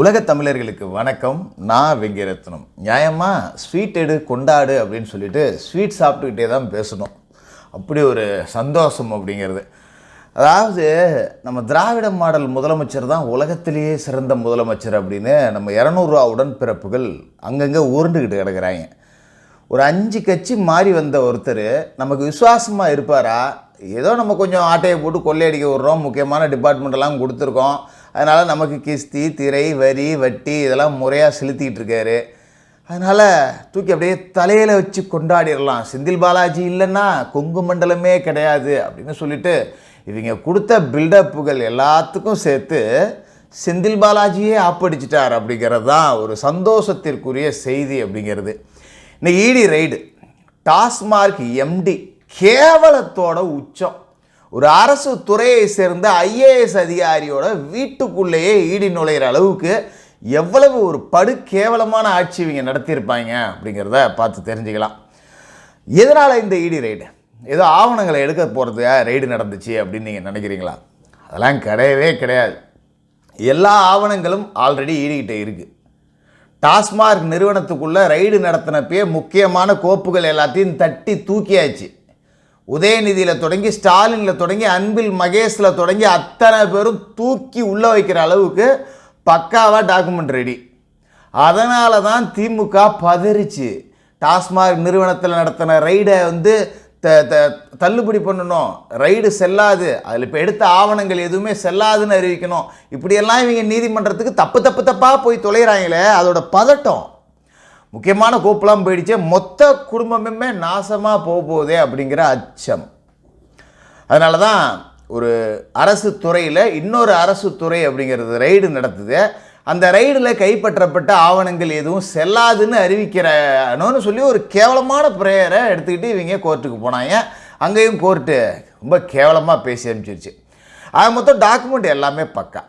உலக தமிழர்களுக்கு வணக்கம். நான் வெங்கரத்னம். நியாயமாக ஸ்வீட் எடு கொண்டாடு அப்படின்னு சொல்லிட்டு ஸ்வீட் சாப்பிட்டுக்கிட்டே தான் பேசணும். அப்படி ஒரு சந்தோஷம் அப்படிங்கிறது. அதாவது நம்ம திராவிட மாடல் முதலமைச்சர் தான் உலகத்திலேயே சிறந்த முதலமைச்சர் அப்படின்னு நம்ம இரநூறுவா உடன்பிறப்புகள் அங்கங்கே உருண்டுக்கிட்டு கிடக்கிறாங்க. ஒரு அஞ்சு கட்சி மாறி வந்த ஒருத்தர் நமக்கு விசுவாசமாக இருப்பாரா? ஏதோ நம்ம கொஞ்சம் ஆட்டையை போட்டு கொள்ளையடிக்க விடுறோம். முக்கியமான டிபார்ட்மெண்ட்டெல்லாம் கொடுத்துருக்கோம். அதனால் நமக்கு கிஸ்தி திரை வரி வட்டி இதெல்லாம் முறையாக செலுத்திக்கிட்டு இருக்காரு. அதனால் தூக்கி அப்படியே தலையில் வச்சு கொண்டாடிடலாம். செந்தில் பாலாஜி இல்லைன்னா கொங்கு மண்டலமே கிடையாது அப்படின்னு சொல்லிட்டு இவங்க கொடுத்த பில்டப்புகள் எல்லாத்துக்கும் சேர்த்து செந்தில் பாலாஜியே ஆப்படிச்சிட்டார் அப்படிங்கிறது தான் ஒரு சந்தோஷத்திற்குரிய செய்தி அப்படிங்கிறது. இந்த ஈடி ரைடு டாஸ்மார்க் எம்டி கேவலத்தோட உச்சம். ஒரு அரசு துறையை சேர்ந்த ஐஏஎஸ் அதிகாரியோட வீட்டுக்குள்ளேயே ஈடி நுழையிற அளவுக்கு எவ்வளவு ஒரு படு கேவலமான ஆட்சி இவங்க நடத்தியிருப்பாங்க அப்படிங்கிறத பார்த்து தெரிஞ்சுக்கலாம். எதனால் இந்த ஈடி ரைடு ஏதோ ஆவணங்களை எடுக்க போகிறதுக்காக ரைடு நடந்துச்சு அப்படின்னு நீங்கள் நினைக்கிறீங்களா? அதெல்லாம் கிடையவே கிடையாது. எல்லா ஆவணங்களும் ஆல்ரெடி ஈடிக்கிட்டே இருக்குது டாஸ்மார்க் நிறுவனத்துக்குள்ளே ரைடு நடத்தினப்பே முக்கியமான கோப்புகள் எல்லாத்தையும் தட்டி தூக்கியாச்சு. உதயநிதியில் தொடங்கி ஸ்டாலினில் தொடங்கி அன்பில் மகேஷில் தொடங்கி அத்தனை பேரும் தூக்கி உள்ளே வைக்கிற அளவுக்கு பக்காவாக டாக்குமெண்ட் ரெடி அதனால தான் திமுக பதறிச்சு. டாஸ்மாக் நிறுவனத்தில் நடத்தின ரைடை வந்து த த தள்ளுபடி பண்ணணும். ரைடு செல்லாது. அதில் இப்போ எடுத்த ஆவணங்கள் எதுவுமே செல்லாதுன்னு அறிவிக்கணும். இப்படியெல்லாம் இவங்க நீதிமன்றத்துக்கு தப்பு தப்பு தப்பாக போய் தொலைகிறாங்களே அதோட பதட்டம். முக்கியமான கோப்பெல்லாம் போயிடுச்சு. மொத்த குடும்பமுமே நாசமாக போக போகுதே அப்படிங்கிற அச்சம். அதனால தான் ஒரு அரசு துறையில் இன்னொரு அரசு துறை அப்படிங்கிறது ரைடு நடத்துது. அந்த ரைடில் கைப்பற்றப்பட்ட ஆவணங்கள் எதுவும் செல்லாதுன்னு அறிவிக்கிறனு சொல்லி ஒரு கேவலமான ப்ரேயரை எடுத்துக்கிட்டு இவங்க கோர்ட்டுக்கு போனாங்க. அங்கேயும் கோர்ட்டு ரொம்ப கேவலமாக பேசி அனுப்பிச்சிருச்சு. அது மொத்தம் டாக்குமெண்ட் எல்லாமே பக்கா.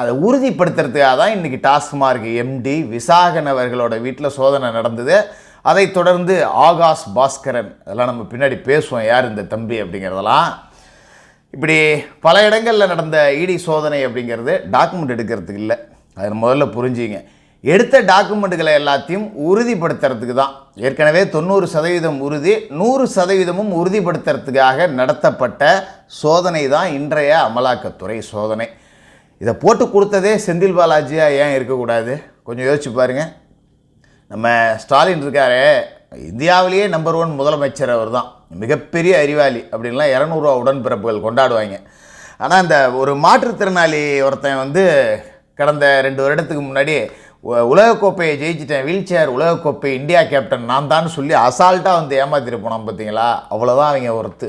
அதை உறுதிப்படுத்துறதுக்காக தான் இன்றைக்கி டாஸ்மார்க் எம்டி விசாகன் அவர்களோட வீட்டில் சோதனை நடந்தது. அதைத் தொடர்ந்து ஆகாஷ் பாஸ்கரன் அதெல்லாம் நம்ம பின்னாடி பேசுவோம் யார் இந்த தம்பி அப்படிங்கிறதெல்லாம். இப்படி பல இடங்களில் நடந்த இடி சோதனை அப்படிங்கிறது டாக்குமெண்ட் எடுக்கிறதுக்கு இல்லை. அதை முதல்ல புரிஞ்சுங்க. எடுத்த டாக்குமெண்ட்டுகளை எல்லாத்தையும் உறுதிப்படுத்துறதுக்கு தான் ஏற்கனவே தொண்ணூறு சதவீதம் உறுதி நூறு சதவீதமும் உறுதிப்படுத்துறதுக்காக நடத்தப்பட்ட சோதனை தான் இன்றைய அமலாக்கத்துறை சோதனை. இதை போட்டு கொடுத்ததே செந்தில் பாலாஜியாக ஏன் இருக்கக்கூடாது? கொஞ்சம் யோசிச்சு பாருங்கள் நம்ம ஸ்டாலின் இருக்காரே இந்தியாவிலேயே நம்பர் ஒன் முதலமைச்சர் அவர் தான் மிகப்பெரிய அறிவாளி அப்படின்லாம் இரநூறுவா உடன்பிறப்புகள் கொண்டாடுவாங்க. ஆனால் இந்த ஒரு மாற்றுத்திறனாளி ஒருத்தன் வந்து கடந்த ரெண்டு வருடத்துக்கு முன்னாடி உலகக்கோப்பையை ஜெயிச்சிட்டேன் வீல் சேர் உலகக்கோப்பை இந்தியா கேப்டன் நான் தான் சொல்லி அசால்ட்டாக வந்து ஏமாத்திட்டு போனான் பார்த்தீங்களா அவ்வளோதான் அவங்க ஒருத்து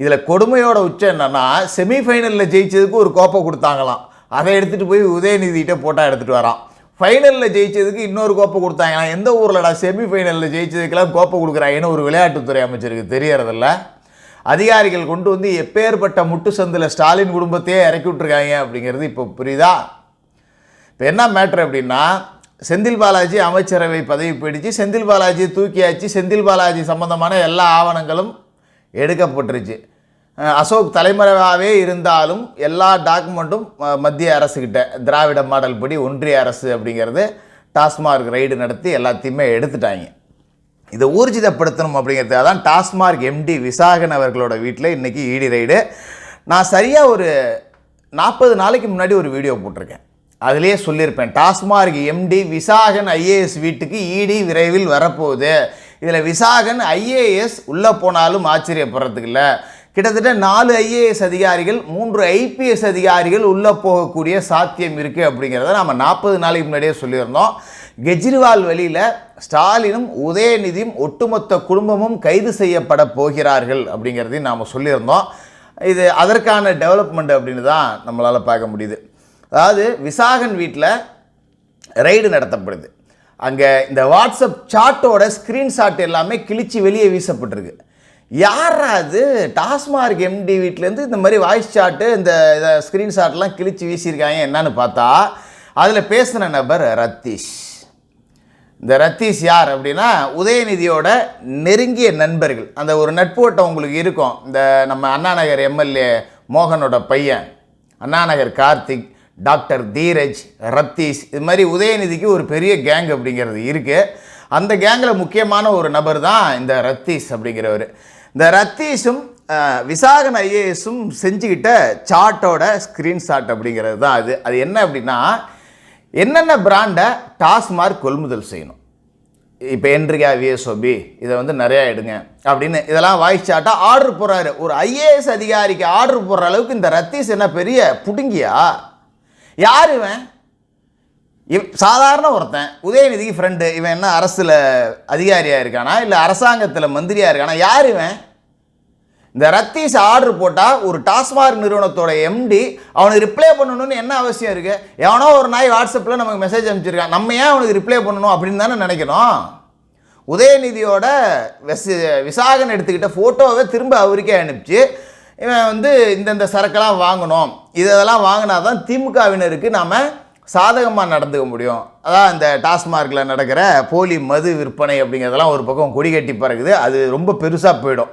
இதில் கொடுமையோட உச்சம் என்னென்னா செமிஃபைனலில் ஜெயிச்சதுக்கு ஒரு கோப்பை கொடுத்தாங்களாம். அதை எடுத்துகிட்டு போய் உதயநிதிகிட்ட போட்டால் எடுத்துகிட்டு வரான். ஃபைனலில் ஜெயிச்சதுக்கு இன்னொரு கோப்பை கொடுத்தாங்களாம். எந்த ஊர்லடா செமிஃபைனலில் ஜெயிச்சதுக்கெல்லாம் கோப்பை கொடுக்குறாங்கன்னு ஒரு விளையாட்டுத்துறை அமைச்சருக்கு தெரியறதில்ல. அதிகாரிகள் கொண்டு வந்து எப்பேற்பட்ட முட்டு சந்தில் ஸ்டாலின் குடும்பத்தையே இறக்கி விட்ருக்காங்க அப்படிங்கிறது இப்போ புரியுதா? இப்போ என்ன மேட்ரு அப்படின்னா செந்தில் பாலாஜி அமைச்சரவை பதவி போயிடுச்சு செந்தில் பாலாஜி தூக்கியாச்சு செந்தில் பாலாஜி சம்பந்தமான எல்லா ஆவணங்களும் எடுக்கப்பட்டுருச்சு. அசோக் தலைமறைவாகவே இருந்தாலும் எல்லா டாக்குமெண்ட்டும் மத்திய அரசுக்கிட்ட திராவிட மாடல் படி ஒன்றிய அரசு அப்படிங்கிறது டாஸ்மார்க் ரைடு நடத்தி எல்லாத்தையுமே எடுத்துட்டாங்க. இதை ஊர்ஜிதப்படுத்தணும் அப்படிங்கிறதுக்காக தான் டாஸ்மார்க் எம்டி விசாகன் அவர்களோட வீட்டில் இன்றைக்கி ஈடி ரைடு நான் சரியாக ஒரு நாற்பது நாளைக்கு முன்னாடி ஒரு வீடியோ போட்டிருக்கேன். அதிலே சொல்லியிருப்பேன் டாஸ்மார்க் எம்டி விசாகன் ஐஏஎஸ் வீட்டுக்கு இடி விரைவில் வரப்போகுது. இதில் விசாகன் ஐஏஎஸ் உள்ளே போனாலும் ஆச்சரியப்படுறதுக்கு இல்லை கிட்டத்தட்ட நாலு ஐஏஎஸ் அதிகாரிகள் மூன்று ஐபிஎஸ் அதிகாரிகள் உள்ளே போகக்கூடிய சாத்தியம் இருக்குது அப்படிங்கிறத நம்ம நாற்பது நாளைக்கு முன்னாடியே சொல்லியிருந்தோம். கெஜ்ரிவால் வழியில் ஸ்டாலினும் உதயநிதியும் ஒட்டுமொத்த குடும்பமும் கைது செய்யப்பட போகிறார்கள் அப்படிங்கிறதையும் நாம் சொல்லியிருந்தோம். இது அதற்கான டெவலப்மெண்ட் அப்படின்னு தான் நம்மளால் பார்க்க முடியுது. அதாவது விசாகன் வீட்டில் ரைடு நடத்தப்படுது. அங்கே இந்த வாட்ஸ்அப் சாட்டோட ஸ்க்ரீன்ஷாட் எல்லாமே கிழிச்சு வெளியே வீசப்பட்டிருக்கு. யாரா அது? டாஸ்மார்க் எம்டி வீட்டிலேருந்து இந்த மாதிரி வாய்ஸ் சாட்டு இந்த இதை ஸ்க்ரீன்ஷாட்லாம் கிழிச்சு வீசியிருக்காங்க என்னன்னு பார்த்தா அதில் பேசின நபர் ரத்தீஷ். இந்த ரத்தீஷ் யார் அப்படின்னா உதயநிதியோட நெருங்கிய நண்பர்கள். அந்த ஒரு நட்போட்டம் உங்களுக்கு இருக்கும். இந்த நம்ம அண்ணாநகர் எம்எல்ஏ மோகனோட பையன். அண்ணாநகர் கார்த்திக். டாக்டர் தீரஜ் ரத்தீஷ் இது மாதிரி உதயநிதிக்கு ஒரு பெரிய கேங் அப்படிங்கிறது இருக்குது அந்த கேங்கில் முக்கியமான ஒரு நபர் தான் இந்த ரத்தீஷ் அப்படிங்கிறவர். இந்த ரத்தீஷும் விசாகன் ஐஏஎஸும் செஞ்சுக்கிட்ட சார்ட்டோட ஸ்க்ரீன்ஷாட் அப்படிங்கிறது தான் அது அது என்ன அப்படின்னா என்னென்ன பிராண்டை டாஸ்மார்க் கொள்முதல் செய்யணும். இப்போ என்றிகா விஎஸ்ஓபி இதை வந்து நிறையா எடுங்க அப்படின்னு இதெல்லாம் வாய்ஸ் சாட்டாக ஆர்டர் போடுறாரு. ஒரு ஐஏஎஸ் அதிகாரிக்கு ஆர்டர் போடுற அளவுக்கு இந்த ரத்தீஸ் என்ன பெரிய புடுங்கியா? யார் இவன்? இவ் சாதாரண ஒருத்தன். உதயநிதிக்கு ஃப்ரெண்டு இவன் என்ன அரசில் அதிகாரியாக இருக்கானா? இல்லை அரசாங்கத்தில் மந்திரியாக இருக்கானா? யார் இவன்? இந்த ரத்தீஸ் ஆர்டர் போட்டால் ஒரு டாஸ்மார்க் நிறுவனத்தோட எம்டி அவனுக்கு ரிப்ளை பண்ணணும்னு என்ன அவசியம் இருக்குது எவனோ ஒரு நாய் வாட்ஸ்அப்பில் நமக்கு மெசேஜ் அனுப்பிச்சிருக்கான். நம்ம ஏன் அவனுக்கு ரிப்ளை பண்ணணும் அப்படின்னு தானே நினைக்கணும்? உதயநிதியோட விசாகன் எடுத்துக்கிட்ட ஃபோட்டோவை திரும்ப அவருக்கே அனுப்பிச்சு இவன் வந்து இந்தந்த சரக்கெல்லாம் வாங்கணும். இதெல்லாம் வாங்கினா தான் திமுகவினருக்கு நாம் சாதகமாக நடந்துக்க முடியும். அதான் இந்த டாஸ்மார்க்கில் நடக்கிற போலி மது விற்பனை அப்படிங்கிறதெல்லாம் ஒரு பக்கம் கொடி கட்டி பிறகுது அது ரொம்ப பெருசாக போயிடும்.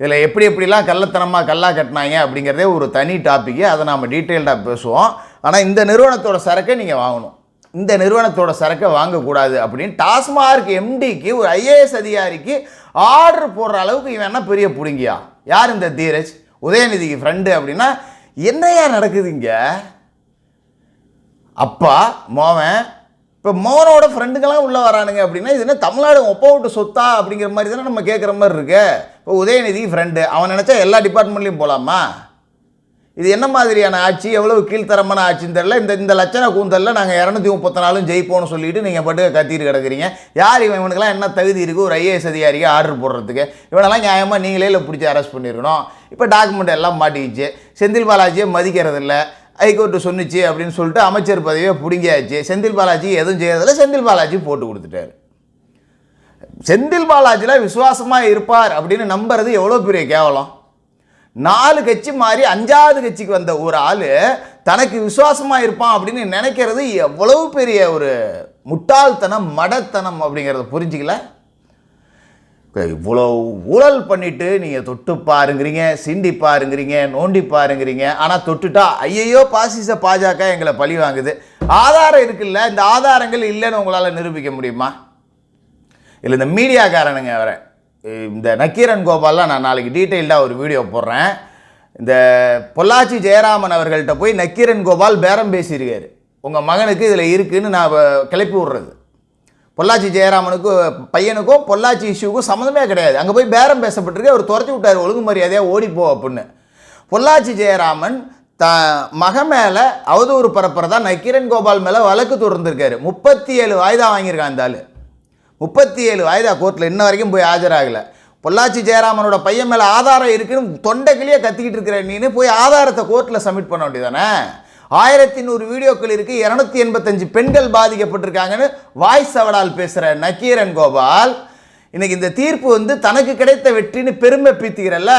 இதில் எப்படி எப்படிலாம் கள்ளத்தனமாக கல்லா கட்டினாங்க அப்படிங்கிறதே ஒரு தனி டாப்பிக்கு அதை நாம் டீட்டெயில்டாக பேசுவோம். ஆனால் இந்த நிறுவனத்தோட சரக்கை நீங்கள் வாங்கணும். இந்த நிறுவனத்தோட சரக்கை வாங்கக்கூடாது அப்படின்னு டாஸ்மார்க் எம்டிக்கு ஒரு ஐஏஎஸ் அதிகாரிக்கு ஆர்டர் போடுற அளவுக்கு இவன் என்ன பெரிய பிடுங்கியா? யார் இந்த தீரஜ்? உதயநிதிக்கு ஃப்ரெண்டு அப்படின்னா என்னையா நடக்குது இங்கே அப்பா மோவன் இப்போ மோனோட ஃப்ரெண்டுங்கெல்லாம் உள்ளே வரானுங்க அப்படின்னா இது என்ன தமிழ்நாடு ஒப்ப விட்டு சொத்தா? அப்படிங்கிற மாதிரி தானே நம்ம கேட்குற மாதிரி இருக்கு. இப்போ உதயநிதி ஃப்ரெண்டு அவன் நினச்சா எல்லா டிபார்ட்மெண்ட்லேயும் போகலாமா இது என்ன மாதிரியான ஆட்சி? எவ்வளவு கீழ்த்தரமான ஆட்சின்னு தெரியல. இந்த இந்த லட்சண கூந்தலில் நாங்கள் இரநூத்தி முப்பத்தி நாலும் ஜெயிப்போம்னு சொல்லிட்டு நீங்கள் பாட்டுக்கு கத்திட்டு கிடக்குறீங்க. யார் இவன்? இவனுக்கெல்லாம் என்ன தகுதி இருக்குது ஒரு ஐஏஎஸ் அதிகாரிக்கு ஆர்டர் போடுறதுக்கு. இவனெல்லாம் நியாயமாக நீங்களே இல்லை பிடிச்சி அரெஸ்ட் பண்ணியிருக்கணும் இப்போ டாக்குமெண்ட் எல்லாம் மாட்டிக்கிச்சு. செந்தில் பாலாஜியை மதிக்கிறதில்ல ஹைகோர்ட்டு சொன்னிச்சு அப்படின்னு சொல்லிட்டு அமைச்சர் பதவியை பிடுங்கியாச்சு. செந்தில் பாலாஜி எதுவும் செய்யறதில்ல. செந்தில் பாலாஜி போட்டு கொடுத்துட்டாரு. செந்தில் பாலாஜியில் விசுவாசமாக இருப்பார் அப்படின்னு நம்புறது எவ்வளோ பெரிய கேவலம்? நாலு கட்சி மாறி அஞ்சாவது கட்சிக்கு வந்த ஒரு ஆள் தனக்கு விசுவாசமாக இருப்பான் அப்படின்னு நினைக்கிறது எவ்வளவு பெரிய ஒரு முட்டாள்தனம் மடத்தனம் அப்படிங்கிறத புரிஞ்சிக்கல? இவ்வளோ ஊழல் பண்ணிவிட்டு நீங்கள் தொட்டு பாருங்கிறீங்க சிண்டி பாருங்கிறீங்க நோண்டி பாருங்கிறீங்க. ஆனால் தொட்டுட்டா ஐயையோ பாசிச பாஜக எங்களை பழி வாங்குது. ஆதாரம் இருக்குல்ல இந்த ஆதாரங்கள் இல்லைன்னு உங்களால் நிரூபிக்க முடியுமா? இல்லை இந்த மீடியாக்காரனுங்க வரேன் இந்த நக்கீரன் கோபால்லாம் நான் நாளைக்கு டீட்டெயில்டாக ஒரு வீடியோ போடுறேன். இந்த பொள்ளாச்சி ஜெயராமன் அவர்கள்ட்ட போய் நக்கீரன் கோபால் பேரம் பேசியிருக்காரு. உங்கள் மகனுக்கு இதில் இருக்குதுன்னு நான் கிளப்பி விட்றது. பொள்ளாச்சி ஜெயராமனுக்கு பையனுக்கும் பொள்ளாச்சி இஷ்யூக்கும் சம்மந்தமே கிடையாது. அங்கே போய் பேரம் பேசப்பட்டிருக்கு அவர் துரத்தி விட்டார் ஒழுங்கு மரியாதையாக ஓடிப்போ அப்படின்னு. பொள்ளாச்சி ஜெயராமன் த மக மேலே அவதூறு பரப்புறதா நக்கீரன் கோபால் மேலே வழக்கு தொடர்ந்துருக்காரு முப்பத்தி ஏழு வாய்தா வாங்கியிருக்கான் அந்த ஆள். முப்பத்தி ஏழு வாய்தா கோர்ட்டில் இன்ன வரைக்கும் போய் ஆஜராகலை. பொள்ளாச்சி ஜெயராமனோட பையன் மேலே ஆதாரம் இருக்குன்னு தொண்டைக்கிளியே கத்திக்கிட்டு இருக்கிற நீனு போய் ஆதாரத்தை கோர்ட்டில் சப்மிட் பண்ண வேண்டியதானே? ஆயிரத்தி நூறு வீடியோக்கள் இருக்குது இரநூத்தி எண்பத்தஞ்சு பெண்கள் பாதிக்கப்பட்டிருக்காங்கன்னு வாய்ஸ் அவடால் பேசுகிற நக்கீரன் கோபால். இன்றைக்கி இந்த தீர்ப்பு வந்து தனக்கு கிடைத்த வெற்றின்னு பெருமை பீத்துக்கிறல்ல.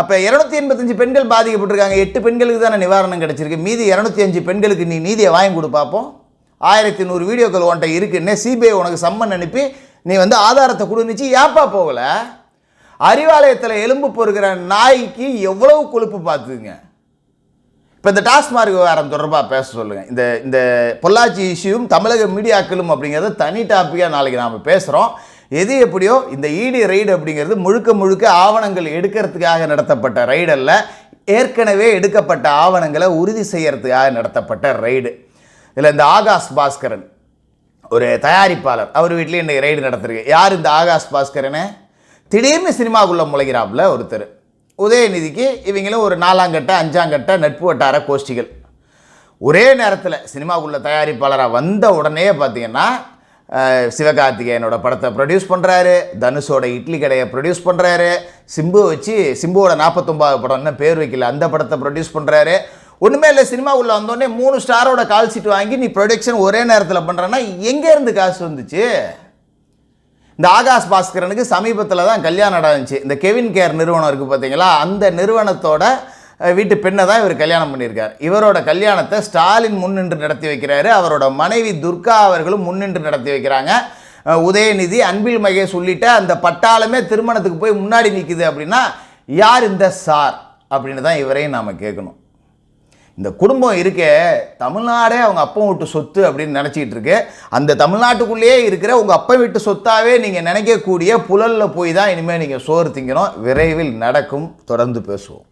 அப்போ இரநூத்தி எண்பத்தஞ்சு பெண்கள் பாதிக்கப்பட்டிருக்காங்க எட்டு பெண்களுக்கு தானே நிவாரணம் கிடச்சிருக்கு. மீதி இரநூத்தி அஞ்சு பெண்களுக்கு நீ நீதியை வாங்கி கொடு பார்ப்போம் ஆயிரத்தி நூறு வீடியோக்கள் உன்ட்ட இருக்குன்னே சிபிஐ உனக்கு சம்மன் அனுப்பி நீ வந்து ஆதாரத்தை கொடுந்துச்சு ஏப்பா போகல? அறிவாலயத்தில் எலும்பு பொறுக்கிற நாய்க்கு எவ்வளவு கொழுப்பு பார்த்துங்க இப்போ இந்த டாஸ்மார்க் விவகாரம் தொடர்பாக பேச சொல்லுங்கள் இந்த இந்த பொள்ளாச்சி இஷ்யூவும் தமிழக மீடியாக்களும் அப்படிங்கிறத தனி டாப்பிக்காக நாளைக்கு நாம் பேசுகிறோம் எது எப்படியோ இந்த இடி ரைடு அப்படிங்கிறது முழுக்க முழுக்க ஆவணங்கள் எடுக்கிறதுக்காக நடத்தப்பட்ட ரைடு அல்ல. ஏற்கனவே எடுக்கப்பட்ட ஆவணங்களை உறுதி செய்கிறதுக்காக நடத்தப்பட்ட ரைடு இதில் இந்த ஆகாஷ் பாஸ்கரன் ஒரு தயாரிப்பாளர் அவர் வீட்லேயும் இன்றைக்கி ரைடு நடத்திருக்கு. யார் இந்த ஆகாஷ் பாஸ்கரனு? திடீர்னு சினிமாக்குள்ளே முளைகிறாப்புல ஒருத்தர். உதயநிதிக்கு இவங்களும் ஒரு நாலாங்கட்ட அஞ்சாங்கட்ட நட்பு வட்டார கோஷ்டிகள். ஒரே நேரத்தில் சினிமாக்குள்ள தயாரிப்பாளராக வந்த உடனே பார்த்தீங்கன்னா சிவகார்த்திகேயனோட படத்தை ப்ரொடியூஸ் பண்ணுறாரு தனுஷோட இட்லி கடையை ப்ரொடியூஸ் பண்ணுறாரு சிம்பு வச்சு சிம்புவோட நாற்பத்தொம்பது படம்னு பேர் வைக்கல அந்த படத்தை ப்ரொடியூஸ் பண்ணுறாரு ஒன்றுமே இல்லை சினிமா உள்ளே வந்தோடனே மூணு ஸ்டாரோட கால் சீட் வாங்கி நீ ப்ரொடக்ஷன் ஒரே நேரத்தில் பண்ணுறேன்னா எங்கேருந்து காசு வந்துச்சு? இந்த ஆகாஷ் பாஸ்கரனுக்கு சமீபத்தில் தான் கல்யாணம் நடந்துச்சு. இந்த கெவின் கேர் நிறுவனம் இருக்குது பார்த்தீங்களா அந்த நிறுவனத்தோட வீட்டு பெண்ணை தான் இவர் கல்யாணம் பண்ணியிருக்கார். இவரோட கல்யாணத்தை ஸ்டாலின் முன்னின்று நடத்தி வைக்கிறாரு. அவரோட மனைவி துர்கா அவர்களும் முன்னின்று நடத்தி வைக்கிறாங்க. உதயநிதி அன்பில் மகேஷ் உள்ளிட்ட அந்த பட்டாளமே திருமணத்துக்கு போய் முன்னாடி நிற்குது அப்படின்னா யார் இந்த சார் அப்படின்னு தான் இவரையும் நாம் கேட்கணும். இந்த குடும்பம் இருக்கே தமிழ்நாடே அவங்க அப்பன் வீட்டு சொத்து அப்படின்னு நினச்சிக்கிட்டு இருக்கு. அந்த தமிழ்நாட்டுக்குள்ளேயே இருக்கிற உங்கள் அப்பா வீட்டு சொத்தாகவே நீங்கள் நினைக்கக்கூடிய புழலில் போய் தான் இனிமேல் நீங்கள் சோறு திங்கணும். விரைவில் நடக்கும். தொடர்ந்து பேசுவோம்.